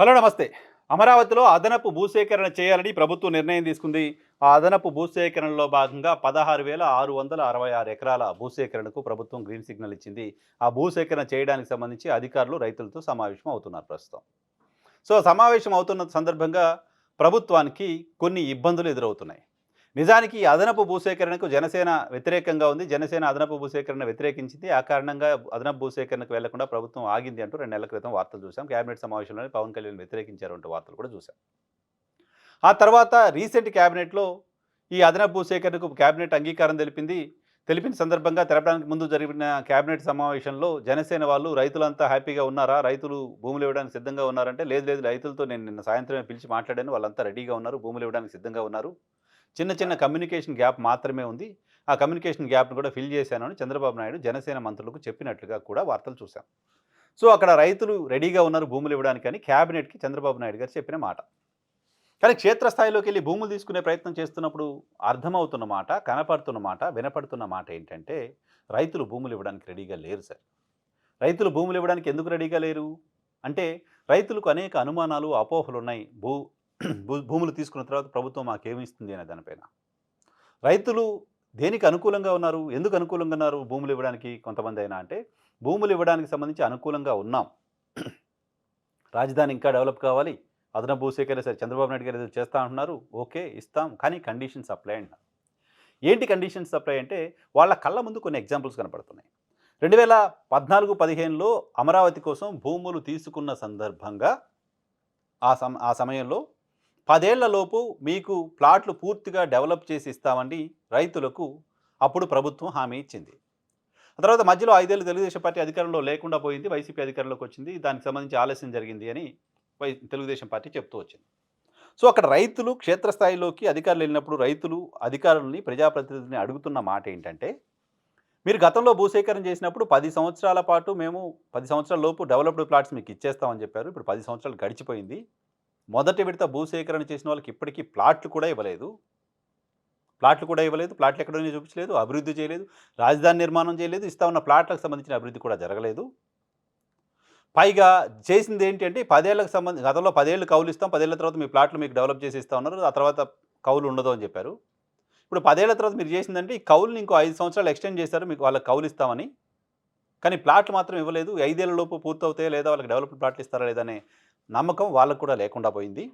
Hello నమస్తే. అమరావతిలో అదనపు భూసేకరణ చేయాలని ప్రభుత్వం నిర్ణయం తీసుకుంది. ఆ అదనపు భూసేకరణలో భాగంగా పదహారు వేల ఆరు వందల అరవై ఆరు ఎకరాల భూసేకరణకు ప్రభుత్వం గ్రీన్ సిగ్నల్ ఇచ్చింది. ఆ భూసేకరణ చేయడానికి సంబంధించి అధికారులు రైతులతో సమావేశం అవుతున్నారు ప్రస్తుతం. సో సమావేశం అవుతున్న సందర్భంగా ప్రభుత్వానికి కొన్ని ఇబ్బందులు ఎదురవుతున్నాయి. నిజానికి ఈ అదనపు భూసేకరణకు జనసేన వ్యతిరేకంగా ఉంది. జనసేన అదనపు భూసేకరణ వ్యతిరేకించింది. ఆ కారణంగా అదనపు భూసేకరణకు వెళ్ళకుండా ప్రభుత్వం ఆగింది అంటూ రెండు నెలల క్రితం వార్తలు చూసాం కేబినెట్ సమావేశంలోనే పవన్ కళ్యాణ్ వ్యతిరేకించారు అంటూ వార్తలు కూడా చూసాం ఆ తర్వాత రీసెంట్ క్యాబినెట్లో ఈ అదనపు భూసేకరణకు క్యాబినెట్ అంగీకారం తెలిపింది. తెలిపిన సందర్భంగా తెలపడానికి ముందు జరిగిన క్యాబినెట్ సమావేశంలో జనసేన వాళ్ళు రైతులంతా హ్యాపీగా ఉన్నారా? రైతులు భూములు ఇవ్వడానికి సిద్ధంగా ఉన్నారంటే లేదు లేదు. రైతులతో నేను నిన్న సాయంత్రమే పిలిచి మాట్లాడాను. వాళ్ళంతా రెడీగా ఉన్నారు. భూములు ఇవ్వడానికి సిద్ధంగా ఉన్నారు. చిన్న చిన్న కమ్యూనికేషన్ గ్యాప్ మాత్రమే ఉంది. ఆ కమ్యూనికేషన్ గ్యాప్ను కూడా ఫిల్ చేశాను అని చంద్రబాబు నాయుడు జనసేన మంత్రులకు చెప్పినట్లుగా కూడా వార్తలు చూశాం. సో అక్కడ రైతులు రెడీగా ఉన్నారు భూములు ఇవ్వడానికని క్యాబినెట్కి చంద్రబాబు నాయుడు గారు చెప్పిన మాట. కానీ క్షేత్రస్థాయిలోకి వెళ్ళి భూములు తీసుకునే ప్రయత్నం చేస్తున్నప్పుడు అర్థమవుతున్న మాట కనపడుతున్న మాట వినపడుతున్న మాట ఏంటంటే రైతులు భూములు ఇవ్వడానికి రెడీగా లేరు సార్. రైతులు భూములు ఇవ్వడానికి ఎందుకు రెడీగా లేరు? అంటే రైతులకు అనేక అనుమానాలు అపోహలు ఉన్నాయి భూ- భూములు తీసుకున్న తర్వాత ప్రభుత్వం మాకేమిస్తుంది అనే దానిపైన. రైతులు దేనికి అనుకూలంగా ఉన్నారు? ఎందుకు అనుకూలంగా ఉన్నారు? భూములు ఇవ్వడానికి కొంతమంది అయినా అంటే భూములు ఇవ్వడానికి సంబంధించి అనుకూలంగా ఉన్నాం. రాజధాని ఇంకా డెవలప్ కావాలి. అదనపు భూసేకరణ సరే చంద్రబాబు నాయుడు గారు ఏదో చేస్తా అంటున్నారు ఓకే ఇస్తాం కానీ కండిషన్స్ అప్లై అంటున్నారు. ఏంటి కండిషన్స్ అప్లై అంటే వాళ్ళ కళ్ళ ముందు కొన్ని ఎగ్జాంపుల్స్ కనపడుతున్నాయి. రెండు వేల పద్నాలుగు పదిహేనులో అమరావతి కోసం భూములు తీసుకున్న సందర్భంగా ఆ సమ ఆ సమయంలో పదేళ్ళలోపు మీకు ప్లాట్లు పూర్తిగా డెవలప్ చేసి ఇస్తామని రైతులకు అప్పుడు ప్రభుత్వం హామీ ఇచ్చింది. ఆ తర్వాత మధ్యలో ఐదేళ్ళు తెలుగుదేశం పార్టీ అధికారంలో లేకుండా పోయింది వైసీపీ అధికారంలోకి వచ్చింది దానికి సంబంధించి ఆలస్యం జరిగింది అని వై తెలుగుదేశం పార్టీ చెప్తూ వచ్చింది. సో అక్కడ రైతులు క్షేత్రస్థాయిలోకి అధికారులు వెళ్ళినప్పుడు రైతులు అధికారులని ప్రజాప్రతినిధుల్ని అడుగుతున్న మాట ఏంటంటే మీరు గతంలో భూసేకరణ చేసినప్పుడు పది సంవత్సరాల పాటు మేము పది సంవత్సరాల లోపు డెవలప్డ్ ప్లాట్స్ మీకు ఇచ్చేస్తామని చెప్పారు. ఇప్పుడు పది సంవత్సరాలు గడిచిపోయింది. మొదటి విడత భూసేకరణ చేసిన వాళ్ళకి ఇప్పటికీ ప్లాట్లు కూడా ఇవ్వలేదు. ప్లాట్లు కూడా ఇవ్వలేదు. ప్లాట్లు ఎక్కడైనా చూపించలేదు. అభివృద్ధి చేయలేదు. రాజధాని నిర్మాణం చేయలేదు. ఇస్తా ఉన్న ప్లాట్లకు సంబంధించిన అభివృద్ధి కూడా జరగలేదు. పైగా చేసింది ఏంటి అంటే పదేళ్ళకు సంబంధించి గతంలో పదేళ్ళు కౌలు ఇస్తాం. పదేళ్ళ తర్వాత మీ ప్లాట్లు మీకు డెవలప్ చేసి ఇస్తా ఉన్నారు. ఆ తర్వాత కౌలు ఉండదు అని చెప్పారు. ఇప్పుడు పదేళ్ళ తర్వాత మీరు చేసిందంటే ఈ కౌలుని ఇంకో ఐదు సంవత్సరాలు ఎక్స్టెండ్ చేశారు. మీకు వాళ్ళకి కౌలు ఇస్తామని. కానీ ప్లాట్లు మాత్రం ఇవ్వలేదు. ఐదేళ్ళ లోపు పూర్తవుతాయో లేదా? వాళ్ళకి డెవలప్డ్ ప్లాట్లు ఇస్తారా లేదనే నమ్మకం వాళ్ళకు కూడా లేకుండా పోయింది.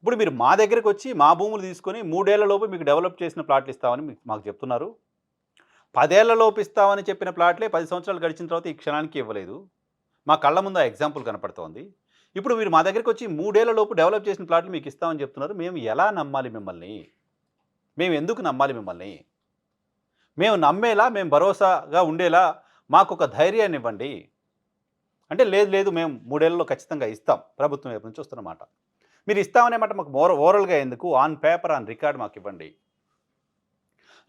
ఇప్పుడు మీరు మా దగ్గరికి వచ్చి మా భూములు తీసుకొని మూడేళ్ళలోపు మీకు డెవలప్ చేసిన ప్లాట్లు ఇస్తామని మాకు చెప్తున్నారు. పదేళ్ళలోపు ఇస్తామని చెప్పిన ప్లాట్లే పది సంవత్సరాలు గడిచిన తర్వాత ఈ క్షణానికి ఇవ్వలేదు. మా కళ్ళ ముందు ఆ ఎగ్జాంపుల్ కనపడుతోంది. ఇప్పుడు మీరు మా దగ్గరికి వచ్చి మూడేళ్ళలోపు డెవలప్ చేసిన ప్లాట్లు మీకు ఇస్తామని చెప్తున్నారు. మేము ఎలా నమ్మాలి మిమ్మల్ని? మేము ఎందుకు నమ్మాలి మిమ్మల్ని? మేము నమ్మేలా మేము భరోసాగా ఉండేలా మాకు ఒక ధైర్యాన్ని ఇవ్వండి. అంటే లేదు లేదు మేము మూడేళ్ళలో ఖచ్చితంగా ఇస్తాం. ప్రభుత్వం వైపు నుంచి వస్తున్నమాట మీరు ఇస్తామనే మాట మాకు ఓర ఓరల్గా ఎందుకు? ఆన్ పేపర్ ఆన్ రికార్డ్ మాకు ఇవ్వండి.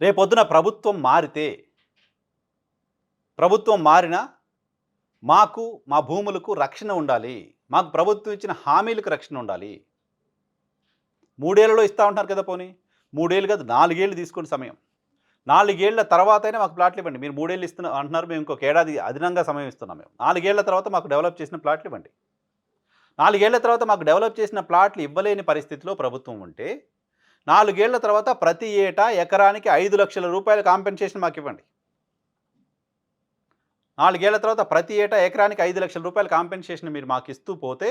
రేపొద్దున ప్రభుత్వం మారితే ప్రభుత్వం మారినా మాకు మా భూములకు రక్షణ ఉండాలి. మాకు ప్రభుత్వం ఇచ్చిన హామీలకు రక్షణ ఉండాలి. మూడేళ్ళలో ఇస్తా ఉంటారు కదా పోనీ. మూడేళ్ళు కాదు నాలుగేళ్ళు తీసుకోండి సమయం. నాలుగేళ్ళ తర్వాత అయినా మాకు ప్లాట్లు ఇవ్వండి. మీరు మూడేళ్ళు ఇస్తున్నా అంటున్నారు మేము ఇంకొక ఏడాది అదనంగా సమయం ఇస్తున్నాం మేము. నాలుగేళ్ళ తర్వాత మాకు డెవలప్ చేసిన ప్లాట్లు ఇవ్వండి. నాలుగేళ్ళ తర్వాత మాకు డెవలప్ చేసిన ప్లాట్లు ఇవ్వలేని పరిస్థితిలో ప్రభుత్వం ఉంటే నాలుగేళ్ళ తర్వాత ప్రతి ఏటా ఎకరానికి ఐదు లక్షల రూపాయల కాంపెన్సేషన్ మాకు ఇవ్వండి. నాలుగేళ్ళ తర్వాత ప్రతి ఏటా ఎకరానికి ఐదు లక్షల రూపాయల కాంపెన్సేషన్ మీరు మాకు ఇస్తూ పోతే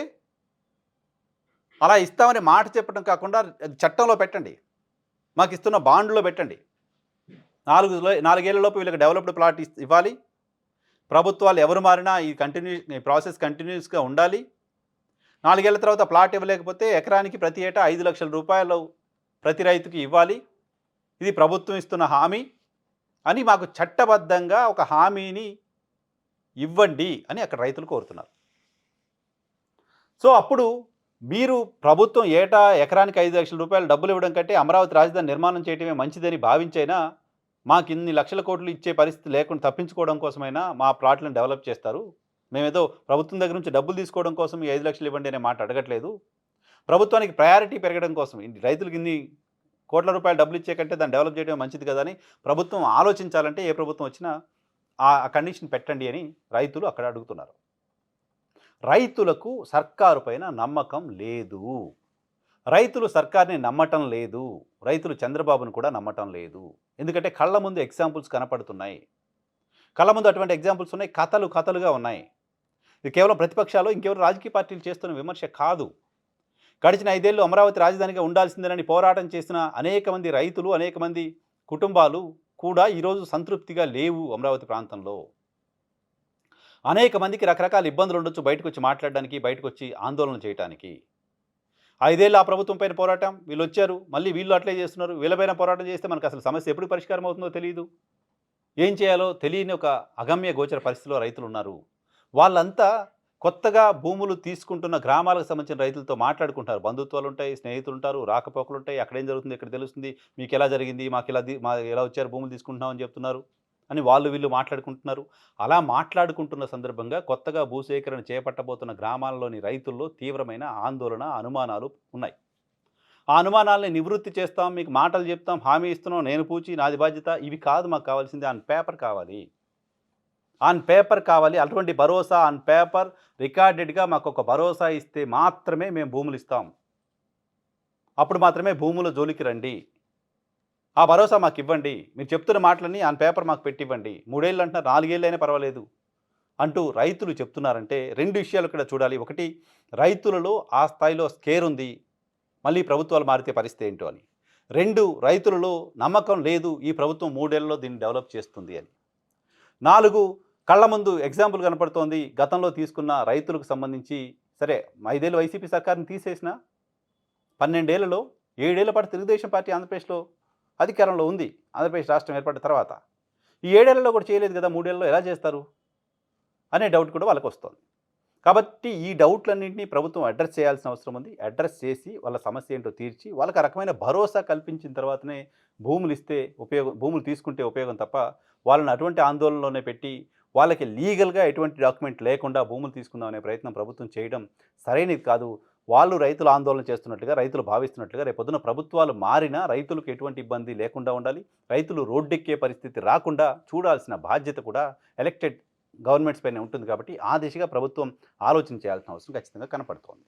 అలా ఇస్తామని మాట చెప్పడం కాకుండా చట్టంలో పెట్టండి. మాకు ఇస్తున్న బాండ్లో పెట్టండి. నాలుగు నాలుగేళ్ళలోపు వీళ్ళకి డెవలప్డ్ ప్లాట్ ఇవ్వాలి. ప్రభుత్వాలు ఎవరు మారినా ఈ కంటిన్యూ ఈ ప్రాసెస్ కంటిన్యూస్గా ఉండాలి. నాలుగేళ్ళ తర్వాత ప్లాట్ ఇవ్వలేకపోతే ఎకరానికి ప్రతి ఏటా ఐదు లక్షల రూపాయలు ప్రతి రైతుకి ఇవ్వాలి. ఇది ప్రభుత్వం ఇస్తున్న హామీ. అని మాకు చట్టబద్ధంగా ఒక హామీని ఇవ్వండి అని అక్కడ రైతులు కోరుతున్నారు. సో అప్పుడు మీరు ప్రభుత్వం ఏటా ఎకరానికి ఐదు లక్షల రూపాయలు డబ్బులు ఇవ్వడం కంటే అమరావతి రాజధాని నిర్మాణం చేయడమే మంచిదని భావించైనా మాకు ఇన్ని లక్షల కోట్లు ఇచ్చే పరిస్థితి లేకుండా తప్పించుకోవడం కోసమైనా మా ప్లాట్లను డెవలప్ చేస్తారు. మేమేదో ప్రభుత్వం దగ్గర నుంచి డబ్బులు తీసుకోవడం కోసం ఈ ఐదు లక్షలు ఇవ్వండి అనే మాట అడగట్లేదు. ప్రభుత్వానికి ప్రయారిటీ పెరగడం కోసం రైతులకు ఇన్ని కోట్ల రూపాయలు డబ్బులు ఇచ్చే కంటే దాన్ని డెవలప్ చేయడం మంచిది కదా అని ప్రభుత్వం ఆలోచించాలంటే ఏ ప్రభుత్వం వచ్చినా ఆ కండిషన్ పెట్టండి అని రైతులు అక్కడ అడుగుతున్నారు. రైతులకు సర్కారు పైన నమ్మకం లేదు. రైతులు సర్కార్ని నమ్మటం లేదు. రైతులు చంద్రబాబును కూడా నమ్మటం లేదు. ఎందుకంటే కళ్ళ ముందు ఎగ్జాంపుల్స్ కనపడుతున్నాయి. కళ్ళ ముందు అటువంటి ఎగ్జాంపుల్స్ ఉన్నాయి కథలు కథలుగా ఉన్నాయి. ఇది కేవలం ప్రతిపక్షాలు ఇంకెవరు రాజకీయ పార్టీలు చేస్తున్న విమర్శ కాదు. గడిచిన ఐదేళ్ళు అమరావతి రాజధానిగా ఉండాల్సిందేనని పోరాటం చేసిన అనేక మంది రైతులు అనేక మంది కుటుంబాలు కూడా ఈరోజు సంతృప్తిగా లేవు అమరావతి ప్రాంతంలో. అనేక మందికి రకరకాల ఇబ్బందులు ఉండొచ్చు బయటకు వచ్చి మాట్లాడడానికి బయటకు వచ్చి ఆందోళన చేయడానికి ఐదేళ్ళు ఆ ప్రభుత్వం పైన పోరాటం వీళ్ళు వచ్చారు మళ్ళీ వీళ్ళు అట్లే చేస్తున్నారు వీళ్ళపైన పోరాటం చేస్తే మనకు అసలు సమస్య ఎప్పుడు పరిష్కారం అవుతుందో తెలియదు ఏం చేయాలో తెలియని ఒక అగమ్య గోచర పరిస్థితిలో రైతులు ఉన్నారు. వాళ్ళంతా కొత్తగా భూములు తీసుకుంటున్న గ్రామాలకు సంబంధించిన రైతులతో మాట్లాడుకుంటారు. బంధుత్వాలు ఉంటాయి స్నేహితులు ఉంటారు రాకపోకలు ఉంటాయి అక్కడ ఏం జరుగుతుంది ఇక్కడ తెలుస్తుంది మీకు ఎలా జరిగింది మాకు ఎలా మా ఎలా వచ్చారు భూములు తీసుకుంటున్నామని చెప్తున్నారు. అని వాళ్ళు వీళ్ళు మాట్లాడుకుంటున్నారు. అలా మాట్లాడుకుంటున్న సందర్భంగా కొత్తగా భూసేకరణ చేపట్టబోతున్న గ్రామాల్లోని రైతుల్లో తీవ్రమైన ఆందోళన అనుమానాలు ఉన్నాయి. ఆ అనుమానాలని నివృత్తి చేస్తాం మీకు మాటలు చెప్తాం హామీ ఇస్తున్నాం నేను పూచి నాది బాధ్యత ఇవి కాదు మాకు కావాల్సింది ఆన్ పేపర్ కావాలి. ఆన్ పేపర్ కావాలి అటువంటి భరోసా ఆన్ పేపర్ రికార్డెడ్గా మాకు ఒక భరోసా ఇస్తే మాత్రమే మేము భూములు ఇస్తాం. అప్పుడు మాత్రమే భూముల జోలికి రండి. ఆ భరోసా మాకు ఇవ్వండి. మీరు చెప్తున్న మాటలన్నీ ఆన్ పేపర్ మాకు పెట్టివ్వండి. మూడేళ్ళు అంటున్నారు నాలుగేళ్ళు అయినా పర్వాలేదు అంటూ రైతులు చెప్తున్నారంటే రెండు విషయాలు ఇక్కడ చూడాలి. ఒకటి రైతులలో ఆ స్థాయిలో స్కేర్ ఉంది. మళ్ళీ ప్రభుత్వాలు మారితే పరిస్థితి ఏంటో అని. రెండు రైతులలో నమ్మకం లేదు ఈ ప్రభుత్వం మూడేళ్ళలో దీన్ని డెవలప్ చేస్తుంది అని. నాలుగు కళ్ళ ముందు ఎగ్జాంపుల్ కనపడుతోంది. గతంలో తీసుకున్న రైతులకు సంబంధించి సరే ఐదేళ్ళు వైసీపీ సర్కార్ని తీసేసిన పన్నెండేళ్ళలో ఏడేళ్ళ పాటు తెలుగుదేశం పార్టీ ఆంధ్రప్రదేశ్లో అధికారంలో ఉంది. ఆంధ్రప్రదేశ్ రాష్ట్రం ఏర్పడిన తర్వాత. ఈ ఏడేళ్ళలో కూడా చేయలేదు కదా మూడేళ్ళలో ఎలా చేస్తారు? అనే డౌట్ కూడా వాళ్ళకి వస్తుంది. కాబట్టి ఈ డౌట్లన్నింటినీ ప్రభుత్వం అడ్రస్ చేయాల్సిన అవసరం ఉంది. అడ్రస్ చేసి వాళ్ళ సమస్య ఏంటో తీర్చి వాళ్ళకి రకమైన భరోసా కల్పించిన తర్వాతనే భూములు ఇస్తే ఉపయోగం భూములు తీసుకుంటే ఉపయోగం తప్ప వాళ్ళని అటువంటి ఆందోళనలోనే పెట్టి వాళ్ళకి లీగల్గా ఎటువంటి డాక్యుమెంట్ లేకుండా భూములు తీసుకుందాం అనే ప్రయత్నం ప్రభుత్వం చేయడం సరైనది కాదు. వాళ్ళు రైతులు ఆందోళన చేస్తున్నట్లుగా రైతులు భావిస్తున్నట్లుగా రేపొద్దున ప్రభుత్వాలు మారినా రైతులకు ఎటువంటి ఇబ్బంది లేకుండా ఉండాలి. రైతులు రోడ్డెక్కే పరిస్థితి రాకుండా చూడాల్సిన బాధ్యత కూడా ఎలక్టెడ్ గవర్నమెంట్స్ పైన ఉంటుంది కాబట్టి ఆ దిశగా ప్రభుత్వం ఆలోచన చేయాల్సిన అవసరం ఖచ్చితంగా కనపడుతోంది.